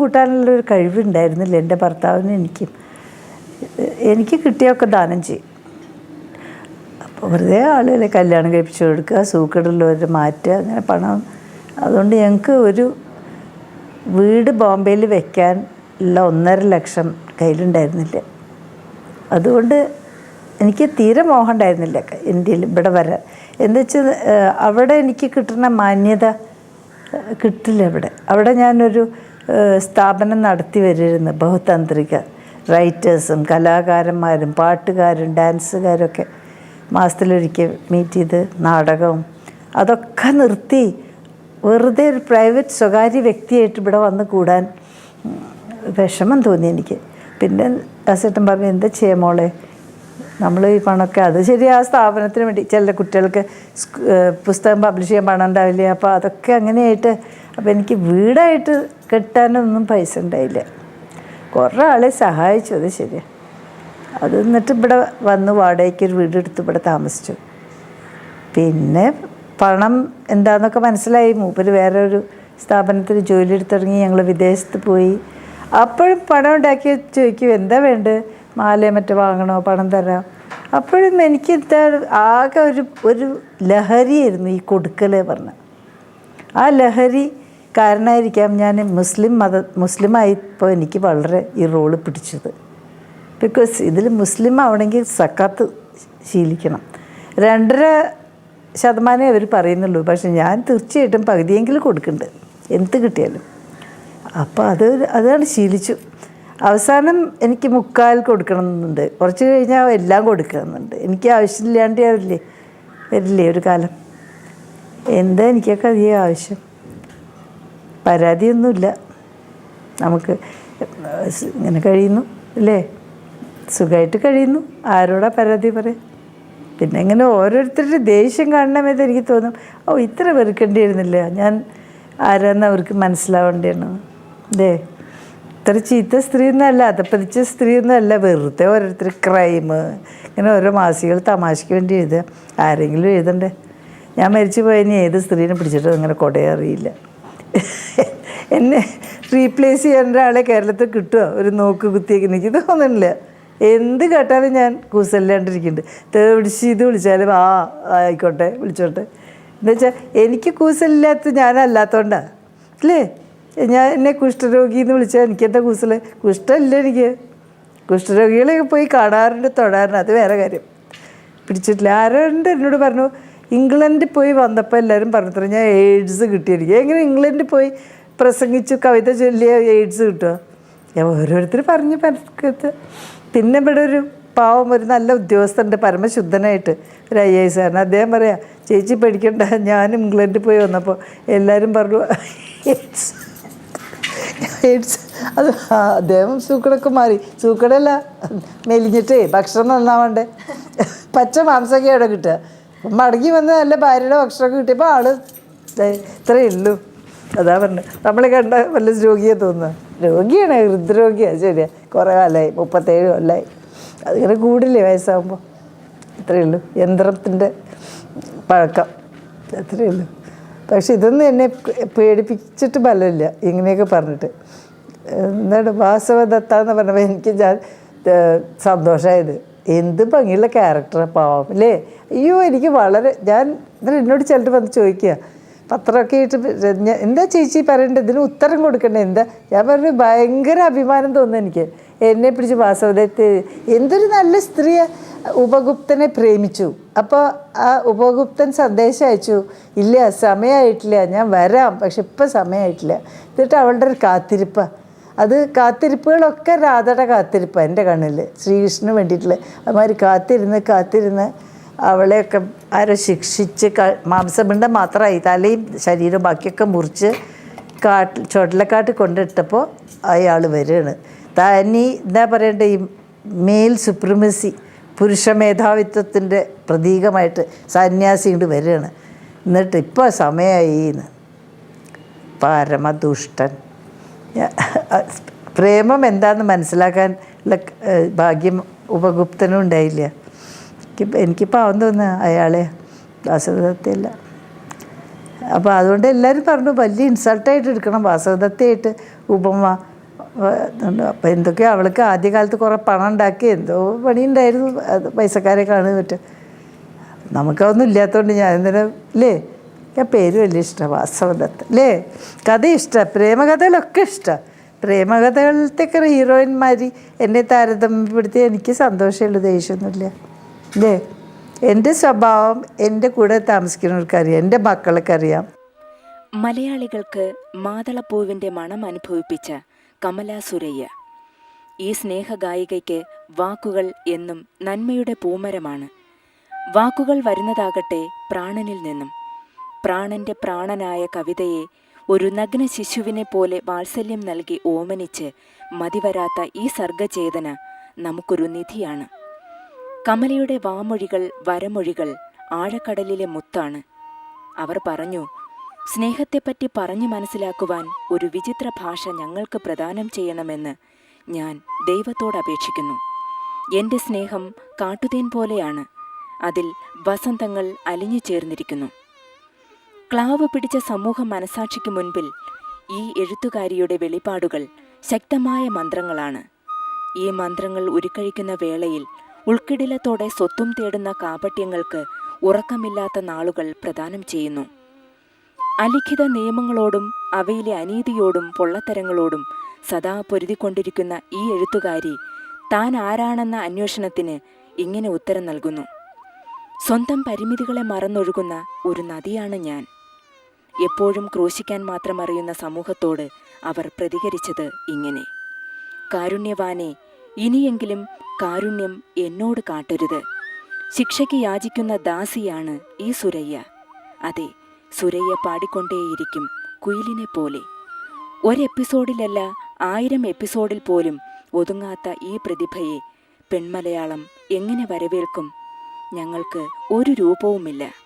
കൂട്ടാനുള്ളൊരു കഴിവുണ്ടായിരുന്നില്ല എന്റെ ഭർത്താവിന് എനിക്കും. എനിക്ക് കിട്ടിയൊക്കെ ദാനം ചെയ്യും. അപ്പോൾ വെറുതെ ആളുകളെ കല്യാണം കഴിപ്പിച്ചു കൊടുക്കുക സൂക്കടുള്ളവരെ മാറ്റുക അങ്ങനെ പണം. അതുകൊണ്ട് ഞങ്ങൾക്ക് ഒരു വീട് ബോംബെയിൽ വെക്കാൻ ഉള്ള ഒന്നര ലക്ഷം കയ്യിലുണ്ടായിരുന്നില്ല. അതുകൊണ്ട് എനിക്ക് തീരെ മോഹം ഉണ്ടായിരുന്നില്ല ഇന്ത്യയിൽ ഇവിടെ വരാൻ. വെച്ചാൽ അവിടെ എനിക്ക് കിട്ടുന്ന മാന്യത കിട്ടില്ല ഇവിടെ. അവിടെ ഞാനൊരു സ്ഥാപനം നടത്തി വരുന്നത് ബഹുതാന്ത്രിക റൈറ്റേഴ്സും കലാകാരന്മാരും പാട്ടുകാരും ഡാൻസുകാരൊക്കെ മാസത്തിലൊരിക്കൽ മീറ്റ് ചെയ്ത് നാടകവും അതൊക്കെ നിർത്തി. വെറുതെ ഒരു പ്രൈവറ്റ് സ്വകാര്യ വ്യക്തിയായിട്ട് ഇവിടെ വന്ന് കൂടാൻ വിഷമം തോന്നി എനിക്ക്. പിന്നെ ദാസേട്ടൻ പറഞ്ഞു എന്താ ചെയ്യാം മോളെ? നമ്മൾ ഈ പണമൊക്കെ അത് ശരി ആ സ്ഥാപനത്തിന് വേണ്ടി ചില കുട്ടികൾക്ക് പുസ്തകം പബ്ലിഷ് ചെയ്യാൻ പണം ഉണ്ടാവില്ല? അപ്പോൾ അതൊക്കെ അങ്ങനെയായിട്ട് അപ്പോൾ എനിക്ക് വീടായിട്ട് കെട്ടാനൊന്നും പൈസ ഉണ്ടായില്ല. കുറേ ആളെ സഹായിച്ചു അത് ശരിയാണ് അത് എന്നിട്ട് ഇവിടെ വന്ന് വാടകയ്ക്ക് ഒരു വീടെടുത്ത് ഇവിടെ താമസിച്ചു. പിന്നെ പണം എന്താണെന്നൊക്കെ മനസ്സിലായി. മൂപ്പര് വേറെ ഒരു സ്ഥാപനത്തിൽ ജോലി എടുത്തിറങ്ങി ഞങ്ങൾ വിദേശത്ത് പോയി. അപ്പോഴും പണം ഉണ്ടാക്കി ചോദിക്കും എന്താ വേണ്ടത് മാലയെ മറ്റോ വാങ്ങണോ? പണം തരാം. അപ്പോഴും എനിക്ക് എന്താ ആകെ ഒരു ഒരു ലഹരിയായിരുന്നു ഈ കൊടുക്കൽ പറഞ്ഞ. ആ ലഹരി കാരണമായിരിക്കാം ഞാൻ മുസ്ലിം മത മുസ്ലിമായിപ്പോൾ എനിക്ക് വളരെ ഈ റോൾ പിടിച്ചത്. ബിക്കോസ് ഇതിൽ മുസ്ലിം ആവണമെങ്കിൽ സക്കാത്ത് ശീലിക്കണം. രണ്ടര ശതമാനമേ അവർ പറയുന്നുള്ളൂ. പക്ഷെ ഞാൻ തീർച്ചയായിട്ടും പകുതിയെങ്കിലും കൊടുക്കുന്നുണ്ട്. എന്ത് കിട്ടിയാലും. അപ്പോൾ അത് അതാണ് ശീലിച്ചു. അവസാനം എനിക്ക് മുക്കാൽ കൊടുക്കണം എന്നുണ്ട് കുറച്ച് കഴിഞ്ഞാൽ എല്ലാം കൊടുക്കണമെന്നുണ്ട്. എനിക്ക് ആവശ്യമില്ലാണ്ട് വരില്ലേ? വരില്ലേ ഒരു കാലം? എന്താ എനിക്കൊക്കെ അധികം ആവശ്യം? പരാതിയൊന്നുമില്ല. നമുക്ക് ഇങ്ങനെ കഴിയുന്നു അല്ലേ? സുഖമായിട്ട് കഴിയുന്നു. ആരോടാ പരാതി പറയാം? പിന്നെ ഇങ്ങനെ ഓരോരുത്തരുടെ ദേഷ്യം കാണണമെന്ന് എനിക്ക് തോന്നും. ഓ ഇത്ര വെറുക്കേണ്ടിയിരുന്നില്ല? ഞാൻ ആരാന്ന് അവർക്ക് മനസ്സിലാവേണ്ടിയാണ്. അല്ലേ ഇത്ര ചീത്ത സ്ത്രീ എന്നല്ല അതപ്പതിച്ച സ്ത്രീ എന്നല്ല വെറുതെ ഓരോരുത്തർ ക്രൈം ഇങ്ങനെ ഓരോ മാസികൾ തമാശയ്ക്ക് വേണ്ടി എഴുതുക. ആരെങ്കിലും എഴുതണ്ടേ? ഞാൻ മരിച്ചു പോയതിന് ഏത് സ്ത്രീനെ പിടിച്ചിട്ടും അങ്ങനെ കൊടയെ അറിയില്ല എന്നെ റീപ്ലേസ് ചെയ്യാൻ ഒരാളെ കേരളത്തിൽ കിട്ടുമോ ഒരു നോക്ക് കുത്തിയേക്ക് എനിക്ക് തോന്നുന്നില്ല. എന്ത് കേട്ടാലും ഞാൻ കൂസല്ലാണ്ടിരിക്കുന്നുണ്ട്. തേ വിളിച്ച് ഇത് വിളിച്ചാലും ആ ആയിക്കോട്ടെ വിളിച്ചോട്ടെ. എന്നുവെച്ചാൽ എനിക്ക് കൂസലില്ലാത്ത ഞാനല്ലാത്തോണ്ടാ. അല്ലേ ഞാൻ എന്നെ കുഷ്ഠരോഗി എന്ന് വിളിച്ചാൽ എനിക്കെന്താ കൂസൽ? കുഷ്ഠമില്ല എനിക്ക്. കുഷ്ഠരോഗികളെ പോയി കാണാറുണ്ട് തൊടാറുണ്ട് അത് വേറെ കാര്യം. പിടിച്ചിട്ടില്ല. ആരോണ്ട് എന്നോട് പറഞ്ഞു ഇംഗ്ലണ്ടിൽ പോയി വന്നപ്പോൾ എല്ലാവരും പറഞ്ഞത്ര ഞാൻ എയ്ഡ്സ് കിട്ടിയിരിക്കും എങ്ങനെ ഇംഗ്ലണ്ടിൽ പോയി പ്രസംഗിച്ചു കവിത ചൊല്ലിയ എയ്ഡ്സ് കിട്ടുക ഞാൻ ഓരോരുത്തർ പറഞ്ഞു പരക്കത്ത് പിന്നെ ഇവിടെ ഒരു പാവം ഒരു നല്ല ഉദ്യോഗസ്ഥന്റെ പരമശുദ്ധനായിട്ട് ഒരു ഐ എസ് ആണ് അദ്ദേഹം പറയാം ചേച്ചി പേടിക്കണ്ട ഞാൻ ഇംഗ്ലണ്ടിൽ പോയി വന്നപ്പോൾ എല്ലാവരും പറഞ്ഞു എയ്ഡ്സ് എയ്ഡ്സ് അത് അദ്ദേഹം സൂക്കടൊക്കെ മാറി. സൂക്കടല്ല മെലിഞ്ഞിട്ടേ ഭക്ഷണം നന്നാവണ്ടേ. പച്ച മാംസമൊക്കെ അവിടെ കിട്ടുക. മടങ്ങി വന്ന് നല്ല ഭാര്യയുടെ ഭക്ഷണമൊക്കെ കിട്ടിയപ്പോൾ ആൾ ഇത്രയേ ഉള്ളൂ. അതാ പറഞ്ഞത്. നമ്മളെ കണ്ട വല്ല രോഗിയെ തോന്നുന്നു. രോഗിയാണ് ഹൃദ്രോഗിയാണ് ശരിയാ. കുറേ കാലമായി മുപ്പത്തേഴ് കൊല്ലമായി അതിങ്ങനെ കൂടില്ലേ വയസ്സാകുമ്പോൾ ഇത്രയേ ഉള്ളൂ. യന്ത്രത്തിന്റെ പഴക്കം. അത്രയേ ഉള്ളൂ. പക്ഷെ ഇതൊന്നും എന്നെ പേടിപ്പിച്ചിട്ട് ഫലമില്ല. ഇങ്ങനെയൊക്കെ പറഞ്ഞിട്ട്. എന്താണ് വാസവദത്ത എന്ന് പറഞ്ഞപ്പോൾ എനിക്ക് ഞാൻ സന്തോഷമായത് എന്ത് ഭംഗിയുള്ള ക്യാരക്ടർ പാവം അല്ലേ അയ്യോ എനിക്ക് വളരെ ഞാൻ ഇന്നലെ എന്നോട് ചിലർ വന്ന് ചോദിക്കുക പത്രമൊക്കെ ഞാൻ എന്താ ചേച്ചി പറയേണ്ടത് ഇതിന് ഉത്തരം കൊടുക്കണ്ടേ? എന്താ? ഞാൻ പറഞ്ഞു ഭയങ്കര അഭിമാനം തോന്നുന്നു എനിക്ക്. എന്നെ പിടിച്ച് വാസവദത്ത് എന്തൊരു നല്ല സ്ത്രീ ഉപഗുപ്തനെ പ്രേമിച്ചു. അപ്പോൾ ആ ഉപഗുപ്തൻ സന്ദേശം അയച്ചു ഇല്ല സമയമായിട്ടില്ല ഞാൻ വരാം പക്ഷെ ഇപ്പം സമയമായിട്ടില്ല എന്നിട്ട് അവളുടെ ഒരു കാത്തിരിപ്പാണ് അത് കാത്തിരിപ്പുകളൊക്കെ രാധയുടെ കാത്തിരിപ്പാണ് എന്റെ കണ്ണിൽ. ശ്രീകൃഷ്ണന് വേണ്ടിയിട്ടുള്ള അതുമാതിരി കാത്തിരുന്ന് കാത്തിരുന്ന് അവളെയൊക്കെ ആരോ ശിക്ഷിച്ച് ക- മാംസപിണ്ടം മാത്രമായി തലയും ശരീരവും ബാക്കിയൊക്കെ മുറിച്ച് കാട്ടിൽ ചുടലക്കാട്ടിൽ കൊണ്ടിട്ടപ്പോൾ അയാൾ വരികയാണ് തനി എന്താ പറയണ്ടേ ഈ മെയിൽ സുപ്രിമസി പുരുഷ മേധാവിത്വത്തിന്റെ പ്രതീകമായിട്ട് സന്യാസി വരികയാണ് എന്നിട്ട് ഇപ്പോൾ സമയമായി എന്ന്. പരമദുഷ്ടൻ. പ്രേമം എന്താണെന്ന് മനസ്സിലാക്കാൻ ഭാഗ്യം ഉപഗുപ്തനും ഉണ്ടായില്ല. എനിക്ക് അവൻ തോന്നുക അയാളെ വാസവദത്തെയല്ല അപ്പോൾ അതുകൊണ്ട് എല്ലാവരും പറഞ്ഞു വലിയ ഇൻസൾട്ടായിട്ട് എടുക്കണം വാസവദത്തയായിട്ട് ഉപമ അപ്പോൾ എന്തൊക്കെയോ അവൾക്ക് ആദ്യകാലത്ത് കുറേ പണം ഉണ്ടാക്കി എന്തോ പണിയുണ്ടായിരുന്നു അത് പൈസക്കാരെ കാണുക പറ്റും നമുക്കതൊന്നും ഇല്ലാത്തതുകൊണ്ട് ഞാൻ എന്തിനാ അല്ലേ ഞാൻ പേര് വലിയ ഇഷ്ടമാണ് വാസവദത്ത് അല്ലേ കഥ ഇഷ്ടമാണ് പ്രേമകഥകളൊക്കെ ഇഷ്ടമാണ് പ്രേമകഥകളിലത്തേക്ക് ഹീറോയിന്മാർ എന്നെ താരതമ്യപ്പെടുത്തി എനിക്ക് സന്തോഷമുള്ള ദേഷ്യമൊന്നുമില്ല. അല്ലേ എന്റെ സ്വഭാവം എന്റെ കൂടെ താമസിക്കുന്നവർക്കറിയാം എന്റെ മക്കൾക്കറിയാം മലയാളികൾക്ക് മാതളപ്പൂവിന്റെ മണം അനുഭവിപ്പിച്ച കമല സുരയ്യ. ഈ സ്നേഹഗായികയ്ക്ക് വാക്കുകൾ എന്നും നന്മയുടെ പൂമരമാണ്. വാക്കുകൾ വരുന്നതാകട്ടെ പ്രാണനിൽ നിന്നും. പ്രാണന്റെ പ്രാണനായ കവിതയെ ഒരു നഗ്ന ശിശുവിനെ പോലെ വാത്സല്യം നൽകി ഓമനിച്ച് മതിവരാത്ത ഈ സർഗചേതന നമുക്കൊരു നിധിയാണ്. കമലയുടെ വാമൊഴികൾ വരമൊഴികൾ ആഴക്കടലിലെ മുത്താണ്. അവർ പറഞ്ഞു സ്നേഹത്തെപ്പറ്റി പറഞ്ഞു മനസ്സിലാക്കുവാൻ ഒരു വിചിത്ര ഭാഷ ഞങ്ങൾക്ക് പ്രദാനം ചെയ്യണമെന്ന് ഞാൻ ദൈവത്തോട് അപേക്ഷിക്കുന്നു. എന്റെ സ്നേഹം കാട്ടുതേൻ പോലെയാണ്. അതിൽ വസന്തങ്ങൾ അലിഞ്ഞു ചേർന്നിരിക്കുന്നു. ക്ലാവ് പിടിച്ച സമൂഹ മനസാക്ഷിക്ക് മുൻപിൽ ഈ എഴുത്തുകാരിയുടെ വെളിപാടുകൾ ശക്തമായ മന്ത്രങ്ങളാണ്. ഈ മന്ത്രങ്ങൾ ഉരുക്കഴിക്കുന്ന വേളയിൽ ഉൾക്കിടിലത്തോടെ സ്വത്തും തേടുന്ന കാപട്യങ്ങൾക്ക് ഉറക്കമില്ലാത്ത നാളുകൾ പ്രദാനം ചെയ്യുന്നു. അലിഖിത നിയമങ്ങളോടും അവയിലെ അനീതിയോടും പൊള്ളത്തരങ്ങളോടും സദാ പൊരുതിക്കൊണ്ടിരിക്കുന്ന ഈ എഴുത്തുകാരി താൻ ആരാണെന്ന അന്വേഷണത്തിന് ഇങ്ങനെ ഉത്തരം നൽകുന്നു. സ്വന്തം പരിമിതികളെ മറന്നൊഴുകുന്ന ഒരു നദിയാണ് ഞാൻ. എപ്പോഴും ക്രൂശിക്കാൻ മാത്രം അറിയുന്ന സമൂഹത്തോട് അവർ പ്രതികരിച്ചത് ഇങ്ങനെ. കാരുണ്യവാനെ ഇനിയെങ്കിലും കാരുണ്യം എന്നോട് കാട്ടരുത്. ശിക്ഷയ്ക്ക് യാചിക്കുന്ന ദാസിയാണ് ഈ സുരയ്യ. അതെ സുരയ്യ പാടിക്കൊണ്ടേയിരിക്കും കുയിലിനെ പോലെ. ഒരെപ്പിസോഡിലല്ല ആയിരം എപ്പിസോഡിൽ പോലും ഒതുങ്ങാത്ത ഈ പ്രതിഭയെ പെൺമലയാളം എങ്ങനെ വരവേൽക്കും? ഞങ്ങൾക്ക് ഒരു രൂപവുമില്ല.